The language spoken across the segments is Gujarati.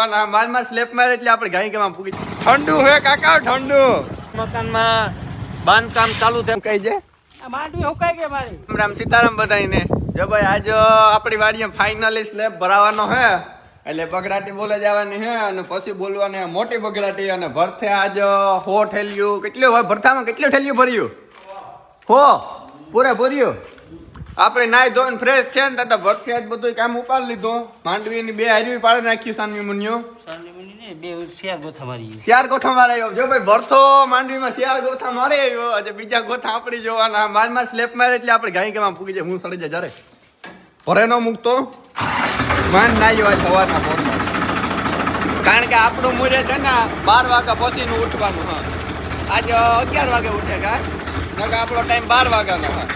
જોવાના માલમાં સ્લેપ મારે એટલે આપણે ગાય કેમાં પૂગી ઠંડુ હે કાકા ઠંડુ. મકાનમાં બાંધકામ ચાલુ થયું. કહી છે આ માંડવી હુકાઈ ગઈ મારી. રામ રામ સીતારામ બધાઈને જો ભાઈ આજ આપણી વાડીએ ફાઇનલી સ્લેબ ભરાવાનો હે. એટલે બગડાટી બોલે જવાની હે અને પછી બોલવાની હે મોટી બગડાટી અને ભરથે આજ હો ઠેલ્યું. કેટલું હોય? ભરથામાં કેટલું ઠેલ્યું ભર્યું? હો પૂરે ભર્યું. આપણે નાઈ ધોઈને ફ્રેશ છે ને તો ભરથી આજ બધું કામ ઉપાડી લીધું. માંડવીની બે હારી પાડી નાખ્યું સાનવી મુનિયો બે ગોથા મારી શિયાર ગોથા મારે આવ્યો. જો ભાઈ ભરતો માંડવીમાં શિયાર ગોથા મારી આવ્યો. આજે બીજા ગોથા આપણી જોવાના. મારમાં સ્લેપ મારે એટલે આપણે ગાય કેમાં જાય. હું સડી જાય જ્યારે. ભરે ન મૂકતો. માંડ ના જવા સવારના પોરમાં કારણ કે આપણું મૂરે છે ને બાર વાગ્યા પછીનું ઉઠવાનું હા. આજે અગિયાર વાગે ઉઠે કા? આપણો ટાઈમ બાર વાગ્યાનો હા.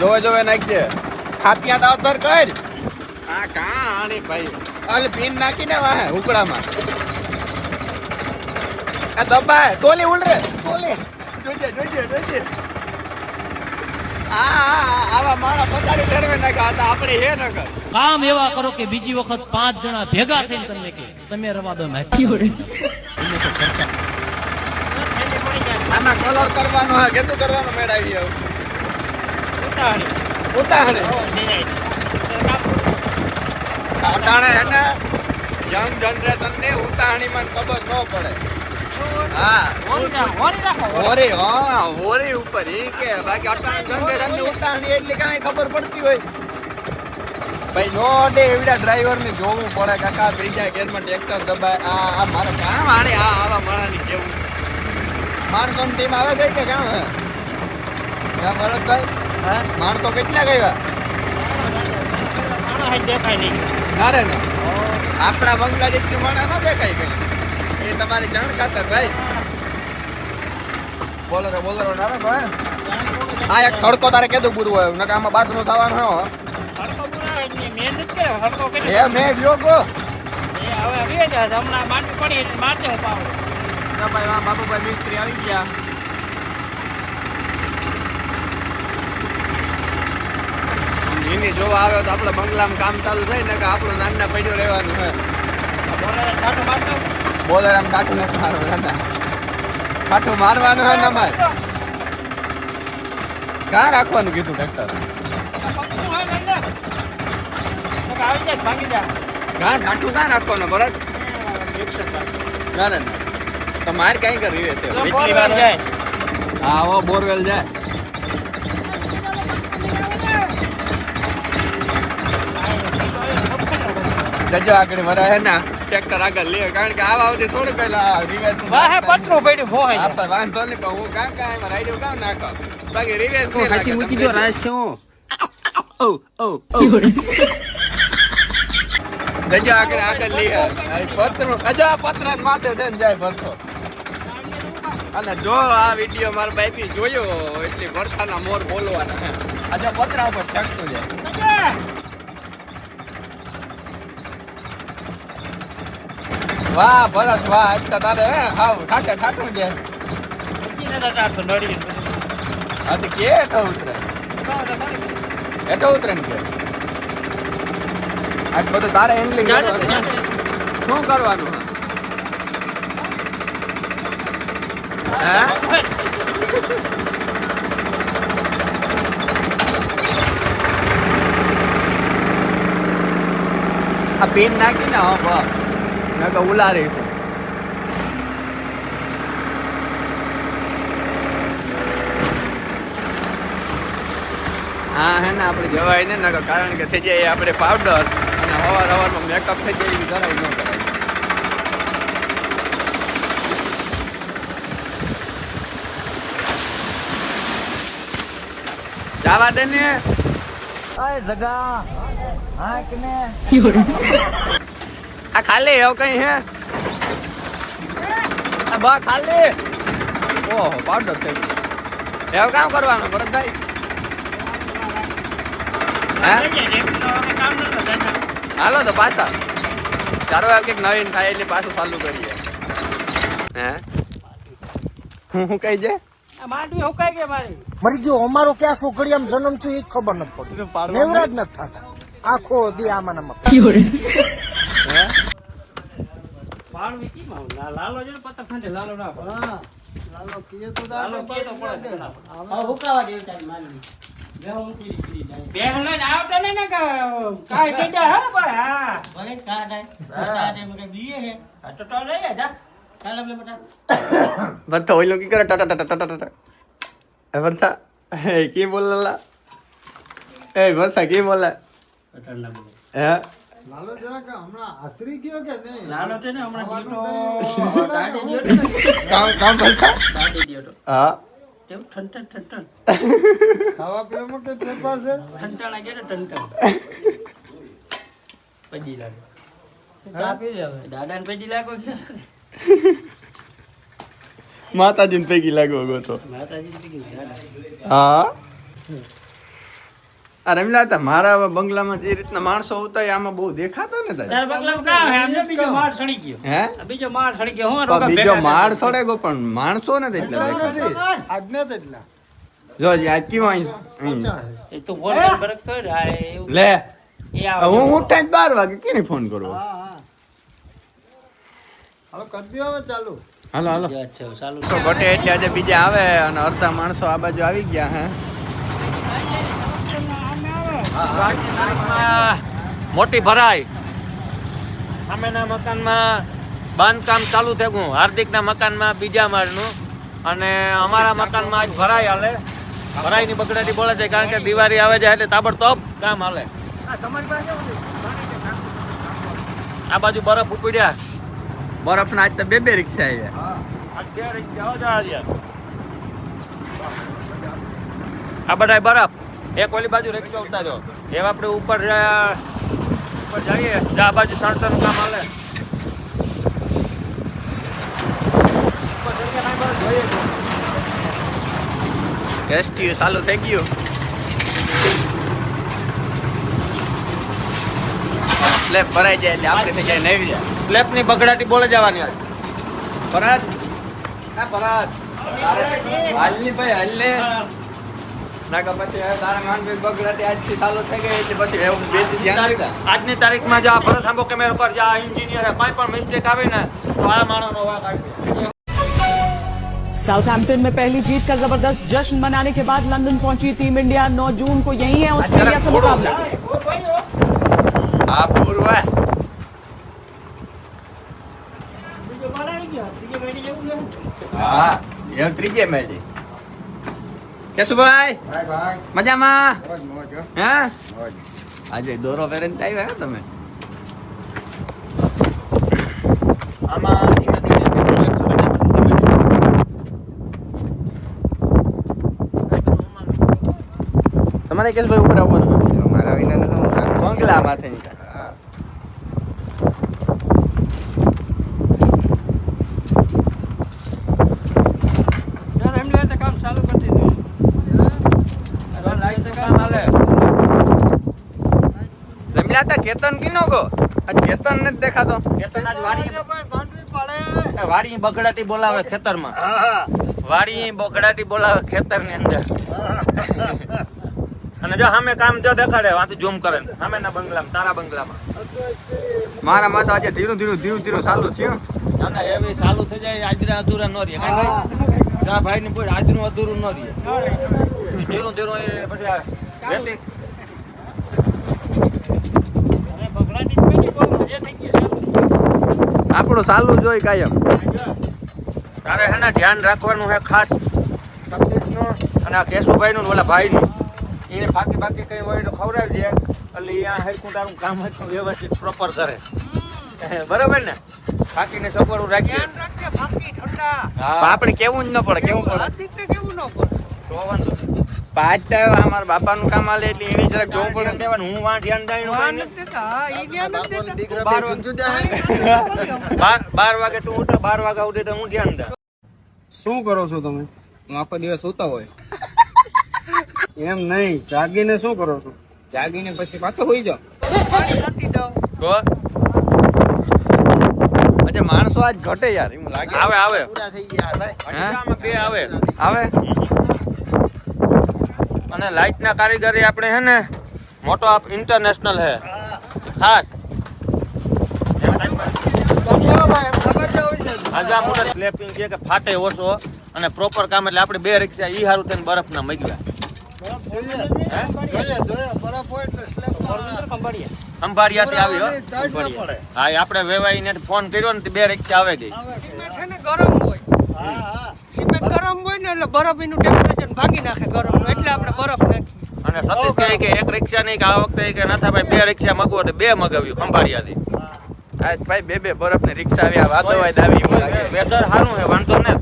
જોવે જોવે નાખજે. ખાપિયા તો અધર કર. આ કા આણી ભાઈ? અને પિન નાખીને વાહે ઉકળામાં. આ દબાય ટોલી ઉલરે. ટોલી. જોજે જોજે જોજે. આ આ, આ, આવા મારા પતારી ફેરવે નાખ્યા હતા આપણે હે ન કર. કામ એવા કરો કે બીજી વખત પાંચ જણા ભેગા થઈને તમને કે તમે રવા દો મેચ આમાં કલર કરવાનો હા કેટલું કરવાનું મેળાવી આવું. ઉતાહણે અટાણે હે ને યંગ જનરેશન ને ઉતાહણીમાં ખબર ન પડે. હા. હોરી હા હોરી ઉપર. એ કે બાકી અટાણે જનરેશનની ઉતાહણી એટલે કાંઈ ખબર પડતી હોય. ભાઈ નો ડે એવડા ડ્રાઈવર ને જોવું પડે કાકા ત્રીજા ગેરમાં ટ્રેક્ટર દબાય. આ આ મારે કામ આને આ આવા માણાની કેવું માણસો ટીમ આવે ગઈ કે કામ હે? ક્યાં ભરતભાઈ? માણ તો કેટલા ગયા? ના રે ના. આપણા બંગલા જેટલી માણા ન દેખાય કઈ. એ તમારી જાણ ખાતર ભાઈ. બોલો રે બોલો ના રે ભાઈ. આ એક ખડકો તારે કેદું પૂરું હોય નકા આમાં બાથરૂમ થવાનું હો એ મેં ગો. હમણાં માટી પડી એટલે હું પાવડો ના ભાઈ બાબુભાઈ મિસ્ત્રી આવી ગયા. એની જોવા આવે તો આપણે બંગલામાં કામ ચાલુ થાય ને કે આપણું નાના પૈડો રહેવાનું છે ટાટો બોલે આમ કાઠું નથી મારવાનું નાના કાઠું મારવાનું હોય ને અમારે. ક્યાં રાખવાનું કીધું ટ્રેક્ટર હોય ને ક્યાં કાઠું ક્યાં રાખવાનું ભરત? ના ના તો મારે કઈ કરવી જાય. હા બોરવેલ જાય. જજો આગળ વરા હે ના. ટ્રેક્ટર આગળ લે કારણ કે આવા આવતી થોડું પેલા રિવેસ વાહે પતરું પડ્યું હો હે પણ વાંધો નહીં પણ હું કાં કાં એમાં રાઈડો કાં નાખો. બાકી રિવેસ નહીં લાગે મૂકી દો રાજ જજો આગળ આગળ લે. પત્ર આ પત્ર માથે દેન જાય ભરતો. અને જો આ વીડિયો મારા બાઈપી જોયો એટલે ભરતાના મોર બોલવાના. આજે પતરા ઉપર ઠકતો જાય. વાહ ભરત વાહ. આજ તો તારે હે હાવ ઠાકે ઠાકું છે આ તો કે હેઠો ઉતરે. હેઠો ઉતરે ને કે? આજ બધું તારે હેન્ડલિંગ શું કરવાનું? હે? આ પેન નાખીને હા બા નકર ઉલારી હા હે ને આપણે જવાય ને નકર કારણ કે થઈ જાય આપણે પાવડર અને હવાર હવારમાં મેકઅપ થઈ જાય એવી જરાય ન કરાય. જવા દે ને. આ ખાલી એવું કઈ હે? આ બા ખાલી. ઓહો પાવડર થઈ ગયો. એવું કામ કરવાનું ભરતભાઈ? હાલો તો પાછા. ચાલો એમ કંઈક નવીન થાય એટલે પાછું ચાલુ કરીએ. હે? હું હું કઈ છે માંડવી હુકાઈ ગઈ મારી મરી ગયો અમારો ક્યાં છોકરી આમ જન્મ છું એ ખબર નથી પડતી? નેવરાજ નથી થતા. આખો દી આમાં. લાલ વિકી માં લાલો છે ને પતંગ ખાંડે લાલો ના હા લાલો કીએ તો લાલો કીએ તો કે જા એ કી બોલલા બોલા? લાલો હમણાં આશરી ગયો છે ને હમણાં ગીતો તો. હા. તેમ ઠંઠન ઠંઠન ખાવા પીવામાં કે છે? ઠંઠન લાગે હવે. દાદાને પડી લાગો કે? પૈકી લાગો ગો તો. માતાજીને હા. આ રમીલા હતા મારા બંગલામાં જે રીતના માણસો આવતા હોય આમાં બહુ દેખાતા ને તારા? બગલામાં કાં હે? આમ બીજો માળ સડી ગયો. હે? બીજો માળ સડી ગયો. હું પણ બીજો માળ સડે ગયો પણ માણસો નથી એટલા એટલા દેખાતા. નથી. આજને એટલા. જો આજ કેવા અહીં. અહીં. ઓછા છે એ તું ફોન બરક. લે. હું બાર વાગે કેને ફોન કરવો? હા હા. હાલો કરી દો હવે ચાલુ. હાલો હાલો. ચાલુ. તો ઘટે એટલે આજે બીજા આવે અને અડધા માણસો આ બાજુ આવી ગયા હે? મોટી ભરાઈ. સામેના મકાનમાં બાંધકામ ચાલુ થયું. હાર્દિકના મકાનમાં બીજા માળનું. અને અમારા મકાનમાં આજ ભરાઈ હાલે. ભરાઈની બગડાટી બોલે છે કારણ કે દિવાળી આવે છે એટલે તાબડતોબ કામ હાલે. આ બાજુ બરફ ઉપડ્યા બરફના આજ તો બે બે રિક્ષા આવ્યા. આ બધા બરફ. એક ઓલી બાજુ રિક્ષા ઉતાર્યો એ આપણે ઉપર ઉપર જઈએ. આ બાજુ ત્રણ કામ હાલે. ઉપર જઈને કાંઈ બાજુ જોઈએ. જ નહીં. એસટી ચાલુ થઈ ગયું. સ્લેબ ભરાઈ જાય એટલે આપણે થઈ જાય નવી જાય સ્લેબની બગડાટી બોલે જવાની આજ. ભરાત હા ભરત હાલની ભાઈ હાલને. નાકા પછી હવે તારા માનભાઈ બગડાટી આજથી ચાલુ થઈ ગઈ એટલે પછી એવું બે દી ધ્યાન તારીખ- રાખતા. આજની તારીખમાં જો આ ભરત આંબો કેમેરા પર જો આ engineer હે, કોઈ પણ મિસ્ટેક આવે ને તો આ માણસનો વાંક આવી साउथहैम्पटन में पहली जीत का जबरदस्त जश्न मनाने के बाद लंदन पहुंची टीम इंडिया 9 जून को यही है ऑस्ट्रेलिया से मुकाबला ઓ ભાઈ, ઓ. હા પૂર્વ બીજો કેશુભાઈ ભાઈ ભાઈ. મજામાં? મોજ મોજ હો. આજે દોરો પહેરીને આવ્યા તમે. આમાં ધીમે ધીમે. તમારે કેશુભાઈ ઉપર આવવાનું મારા વિના બંગલા માથે ચાલ, એમને એટલે કામ ચાલુ કરી દીધું. કામ હાલે. હતા કેતન કિનો કો આ કેતન ને દેખાતો. કેતન આજ વાડી. વાડી બગડાટી બોલાવે ખેતરમાં. વાડી બગડાટી બોલાવે ખેતરની અંદર. અને જો સામે કામ જો દેખાડે વાંથી ઝૂમ કરે સામે ના બંગલામાં તારા બંગલામાં. મારા માં તો આજે ધીરું ધીરું ધીરું ધીરું ચાલુ થયું. ના ના એવી ચાલુ થઈ જાય આજરા અધૂરા ન રહે. ભાઈ જા ભાઈ? ને પૂછ આજનું અધૂરું ન રહે. ધીરું ધીરું એ પછી આ રેતી અને બગડાટી જ પડી, બહુ મજા થઈ ગઈ ચાલુ. આપણું ચાલુ જોઈ કાયમ. તારે હે ને ધ્યાન રાખવાનું હે ખાસ સતીશનું અને આ કેશુભાઈનું ને ઓલા ભાઈનું. એને બાકી બાકી કંઈ હોય તો ખવડાવી દે એટલે અહીંયા હરકું તારું કામ હતું વ્યવસ્થિત પ્રોપર કરે. બરાબર ને? બાકીને સગવડું રાખીએ પણ હા. આપણે કેવું જ ન પડે કેવું પડે? તો વાંધો. પાંચ ટાઈમ અમારા બાપાનું કામ આલે એટલે એની જરાક જોવું પડે હું વાં ધ્યાન દઈને બાર વાગે- તું ઉઠે બાર વાગે ઉઠે તો હું ધ્યાન દે. શું કરો છો તમે? હું આખો દિવસ સૂતા હોય. એમ નહીં જાગીને શું કરો છો? જાગીને પછી પાછો હોઈ જાઓ. અચ્છા માણસો આજ ઘટે યાર એમ લાગે. આવે આવે. પૂરા થઈ ગયા આવે. આવે અને લાઇટ ના કારીગરી આપણે હે ને મોટો આપ ઇન્ટરનેશનલ હે. ખાસ. ભાઈ? સ્લેપિંગ છે કે ફાટે ઓછો અને પ્રોપર કામ એટલે આપણે બે રિક્ષા ઈ હારું થઈને બરફ ના સ્લેબ અંબાડિયાથી આવી હો. આપણે વેવાઈને ફોન કર્યો ને બે રિક્ષા આવે ગઈ. ગરમ હોય. હા હા. સિમેન્ટ ગરમ હોય ને એટલે બરફ એનું ટેમ્પરેચર ભાગી નાખે ગરમ એટલે આપણે બરફ નાખીએ. અને સતીશ કહે કે એક રિક્ષા નહીં કે આ વખતે કે ના ભાઈ બે રિક્ષા મગવો તો બે મગાવ્યું ખંભાળિયાથી. આજ ભાઈ બે બે બરફ ને રિક્ષા આવ્યા વાતો આવી લાગે. વેધર સારું છે વાંધો ને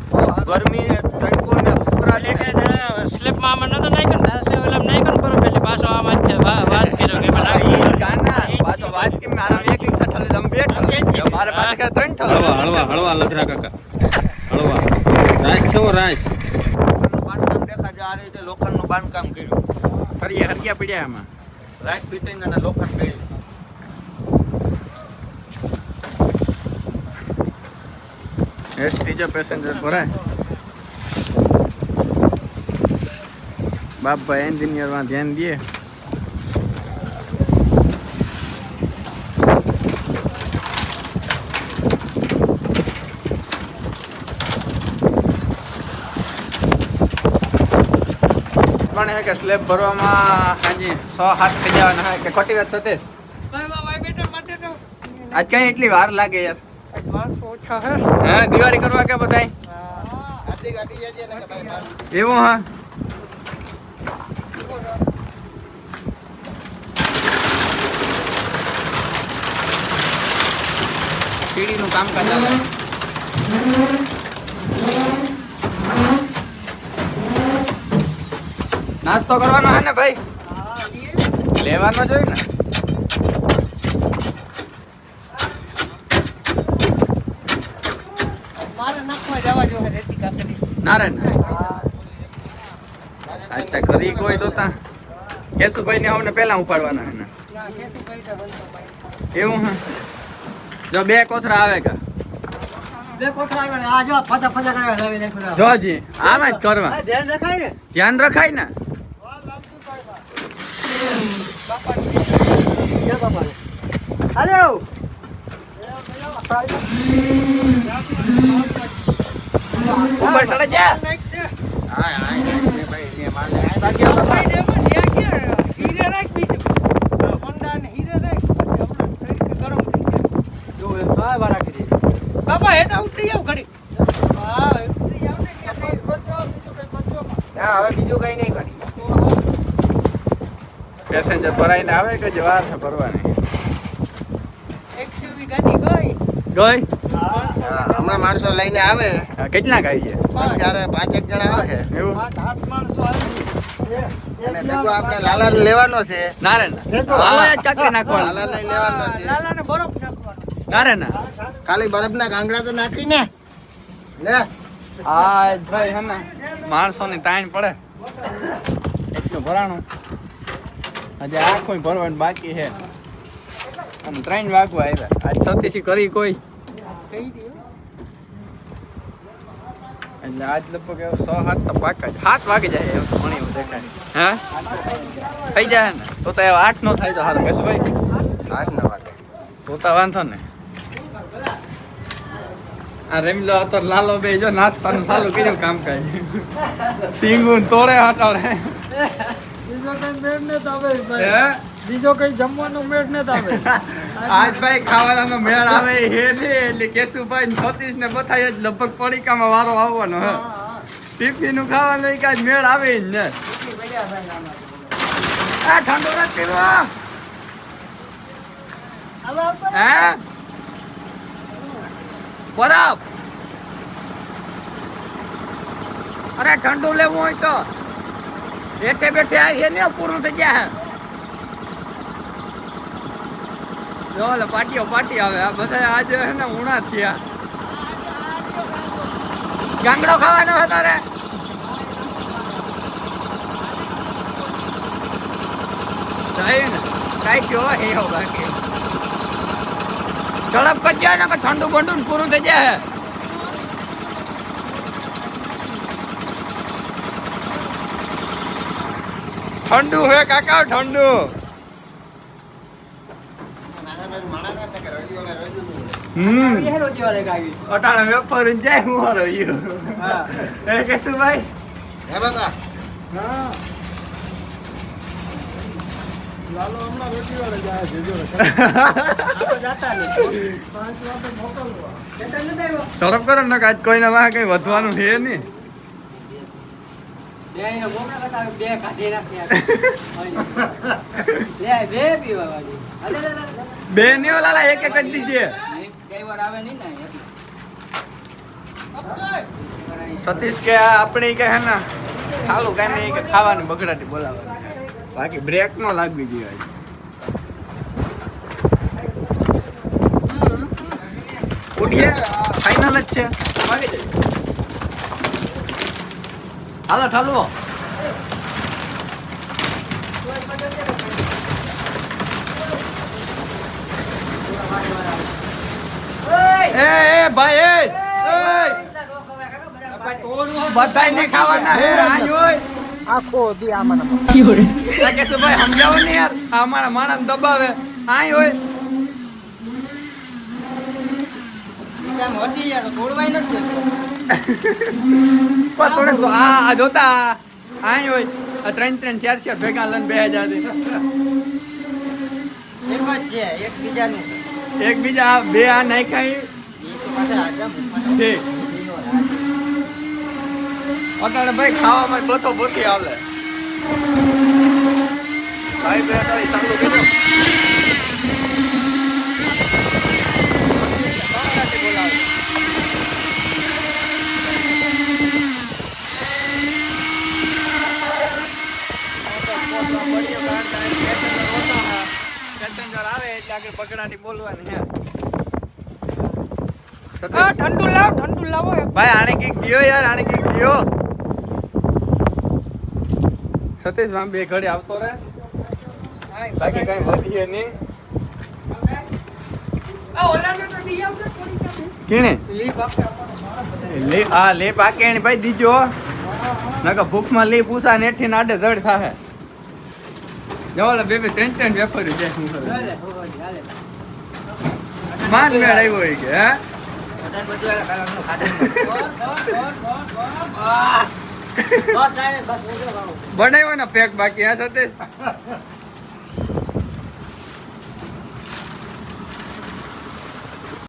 ગરમી ને તડકો ને ઉકળાટ ને એટલે સ્લેબમાં આમાં નતો નાખ્યો ને દાસે ઓલા નાખ્યો ને બરફ એટલે પાછો આમાં જ છે વા- વાત કર્યો કે એમાં નાખી ઈ જ ગાના પાછો વાત કે મારા એક રિક્ષા ઠલે તમે બે ઠલે મારે પાસે કે ત્રણ ઠલે હળવા હળવા લધરા કાકા હળવા રાઈસ કેવો રાઈસ બાંધકામ દેખાડે આ રીતે લોખંડનું બાંધકામ કર્યું પડ્યા એમાં લાઇટ ફિટિંગ અને લોખંડ કર્યું એસ ત્રીજો પેસેન્જર ભરાય બાપભાઈ એન્જિનિયરમાં ધ્યાન દે. પણ હે કે સ્લેબ ભરવામાં હાજી સો હાથ થઈ જવાના હે કે ખોટી વાત સતીશ આજ કઈ એટલી વાર લાગે યાર? હા હે હે દિવાળી કરવા કે બધાય? એવું હા? સીડીનું કામ ચાલે નાસ્તો કરવાનો હે ને ભાઈ? લેવાનો જોઈ ને. ના રે ના કરી. કોઈ તો તા. કેશુભાઈ ને અમને પેલા ઉપાડવાના હે ને. ના કેસી ભાઈ તો બનતો ભાઈ એવું હા જો બે કોથરા આવે કા જોજી આમાં જ કરવા. ધ્યાન રખાય ને? હાલો ઉપર ચડે જા નાખ દે હા. હા ભાઈ ને ગયા હીરે રાખ બીજું હોન્ડા હીરે રાખ ગરમ થઈ જાય જો એ બાય બારા કરી બાપા ઉતરી જાવ ઘડી હા ઉતરી જાવ ને હા. હવે બીજું કઈ નહીં કરી પેસેન્જર ભરાઈને આવે કે જવાર છે ભરવાની? એક્સયુવી ગઈ. ગઈ? હમણાં માણસો લઈને આવે. કેટલા ગાય છે? ત્યારે પાંચેક જણા આવે. એવું? અને ભેગો આપણે લાલા લેવાનો છે. ના ના નાખવાનું. લાલા લેવાનો છે. લાલાને બરફ નાખવાનો. ના રે ના ખાલી બરફના ગાંગડા તો નાખી ને લે આ ભાઈ હે ને. માણસોની તાણ પડે. એટલું ભરાણું. હજી આખું ભરવાનું બાકી છે. અને ત્રણ વાગવા આવ્યા. આજ સતીશી કરી કોઈ? એટલે આજ લગભગ એવું સો હાથ તો પાકા જ. સાત વાગી જાય એવું તો ઘણી એવું દેખાય. હા? થઈ જાય ને? તો તો આઠ નો થાય તો સારું કહેશું ભાઈ? આઠ ન વાગે. તો તો વાંધો ને. આ રેમલો હતો લાલો બે જો નાસ્તાનું ચાલુ કર્યું કામ કાજ સિંગુન તોડે હટાડે. બીજો કઈ મેળ ને આવે હે? બીજો કઈ જમવાનો મેળ ને આવે. આજ ભાઈ ખાવાનો મેળ આવે હે ને એટલે કેશુભાઈ ને ને બતાવી જ લગભગ પડીકામાં વારો આવવાનો હે. ટિફિનનું ખાવાનું કાંઈ મેળ આવે જ ને. આ ઠંડો પીવો. હે? બરફ અરે ઠંડુ લેવું હોય તો. બેઠે બેઠે આ હે ને પૂરું થઈ ગયા જો પાટીઓ પાટી આવે. આ બધા આજે હે ને ઉણા થયા. ગાંગડો ખાવાનો હતો રે જાય ને. કઈ કયો હે બાકી. ઝડપ કરજો ને, કે ઠંડુ બંડુ પૂરું થઈ જાય ઠંડુ હે કાકા ઠંડુ. હમ. અટાણે વેપાર જાય હું હારો યો ભાઈ હે બાબા લાલો હમણાં રોટી વાળે જાય છે જો આપણે જાતા નહીં. પાંચ વાગે મોકલવા. જતા નથી આવ્યો તરફ કરો ને આજ કોઈને વાહ કઈ વધવાનું છે નહીં. બે કાઢી નાખ્યા બે પીવા વાળી બે એક એક જ દીજે. સતીશ કે આ આપણી કે હે ને ખાલું કઈ નહીં કે ખાવાની બગડાટી બોલાવે બાકી બ્રેક નો લાગવી જોઈએ. ઉડીએ ફાઇનલ જ છે વાગી જાય હાલો ઠાલવો. એ એ ભાઈ બધાય ને ખાવાના હે આખો દી આમાં કે શું ભાઈ સમજાવો ને યાર અમારા માણસ દબાવે. આઈ હોય. હટી તોડવાય નથી. પણ થોડે આ જોતા આઈ હોય આ ત્રણ ત્રણ ચાર ચાર ભેગા લઈને બે હજાર એક બીજા બે આ નહીં કઈ અત્યારે ભાઈ ખાવામાં બતો બોથી આવે ભાઈ બે ચાલુ કરો પેસેન્જર આવે એટલે આગળ બગડાટી બોલવાની હે. ઠંડુ લાવ ઠંડુ લાવો ભાઈ આને કંઈક દિયો યાર આને કંઈક દિયો સતીશ આમ બે ઘડી આવતો રહે. બાકી કઈ વધીએ નહીં. કેણે? લે આ લે પાકે ભાઈ દીજો. નકર ભૂખમાં લે પૂસા નેઠી નાડે ધડ થાહે. જવાલે બે બે ત્રણ ત્રણ વેફર છે શું માન મેળ આવ્યો હોય કે હે? બનાવ્યો ને પેક બાકી હા સતીશ